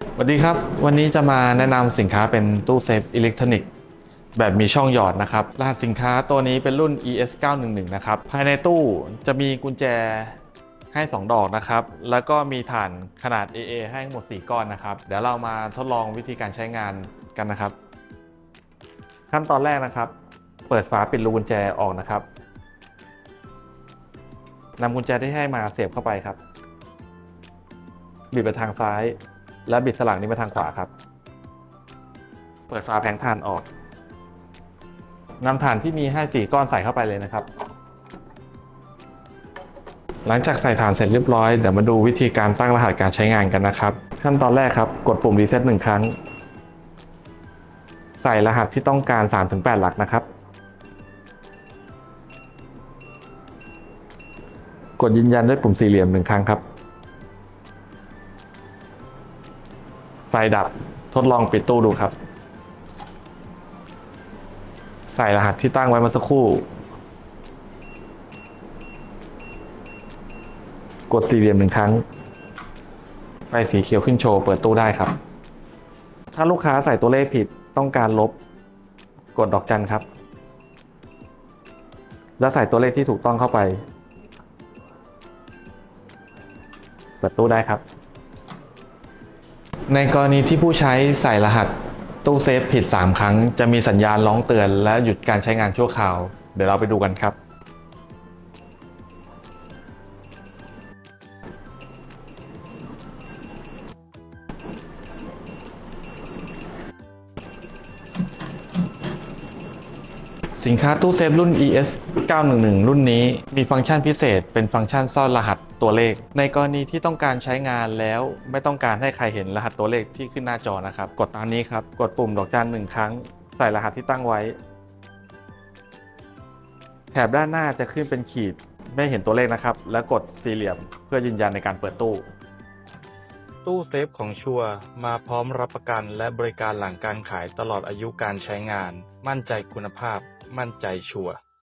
สวัสดีครับ วันนี้จะมาแนะนำสินค้าเป็นตู้เซฟอิเล็กทรอนิกส์แบบมีช่องหยอดนะครับรหัสสินค้าตัวนี้เป็นรุ่น ES 911นะครับ ภายในตู้จะมีกุญแจให้ 2 ดอกนะครับ แล้วก็มีฐานขนาด AA ให้ทั้งหมด 4 ก้อนนะครับ เดี๋ยวเรามาทดลองวิธีการใช้งานกันนะครับ ขั้นตอนแรกนะครับ เปิดฝาปิดรูกุญแจออกนะครับนำกุญแจที่ให้มาเสียบเข้าไปครับ บิดไปทางซ้าย และบิดสลักนี้ไปทางขวาครับ เปิดฝาแผงถ่านออกนำถ่านที่มีให้สี่ก้อนใส่เข้าไปเลยนะครับ หลังจากใส่ถ่านเสร็จเรียบร้อยเดี๋ยวมาดูวิธีการตั้งรหัสการใช้งานกันนะครับ ขั้นตอนแรกครับ กดปุ่มรีเซ็ตหนึ่งครั้ง ใส่รหัสที่ต้องการ 3-8 หลักนะครับ กดยืนยันด้วยปุ่มสี่เหลี่ยมหนึ่งครั้งครับ ไฟดับทดลองปิดตู้ดูครับ ใส่รหัสที่ตั้งไว้เมื่อสักครู่ กดสี่เหลี่ยมหนึ่งครั้ง ไฟสีเขียวขึ้นโชว์เปิดตู้ได้ครับ ถ้าลูกค้าใส่ตัวเลขผิดต้องการลบ กดดอกจันครับ แล้วใส่ตัวเลขที่ถูกต้องเข้าไป เปิดตู้ได้ครับ ในกรณีที่ผู้ใช้ใส่รหัสตู้เซฟผิด 3 ครั้ง จะมีสัญญาณร้องเตือนและหยุดการใช้งานชั่วคราว เดี๋ยวเราไปดูกันครับ สินค้าตู้เซฟรุ่น ES 911 รุ่นนี้มีฟังก์ชันพิเศษ เป็นฟังก์ชันซ่อนรหัส ตัวเลข ในกรณีที่ต้องการใช้งานแล้วไม่ต้องการให้ใครเห็นรหัสตัวเลขที่ขึ้นหน้าจอนะครับ กดตามนี้ครับ กดปุ่มดอกจันหนึ่งครั้ง ใส่รหัสที่ตั้งไว้ แถบด้านหน้าจะขึ้นเป็นขีดไม่เห็นตัวเลขนะครับ แล้วกดสี่เหลี่ยมเพื่อยืนยันในการเปิดตู้ ตู้เซฟของชัวร์มาพร้อมรับประกันและบริการหลังการขายตลอดอายุการใช้งาน มั่นใจคุณภาพ มั่นใจชัวร์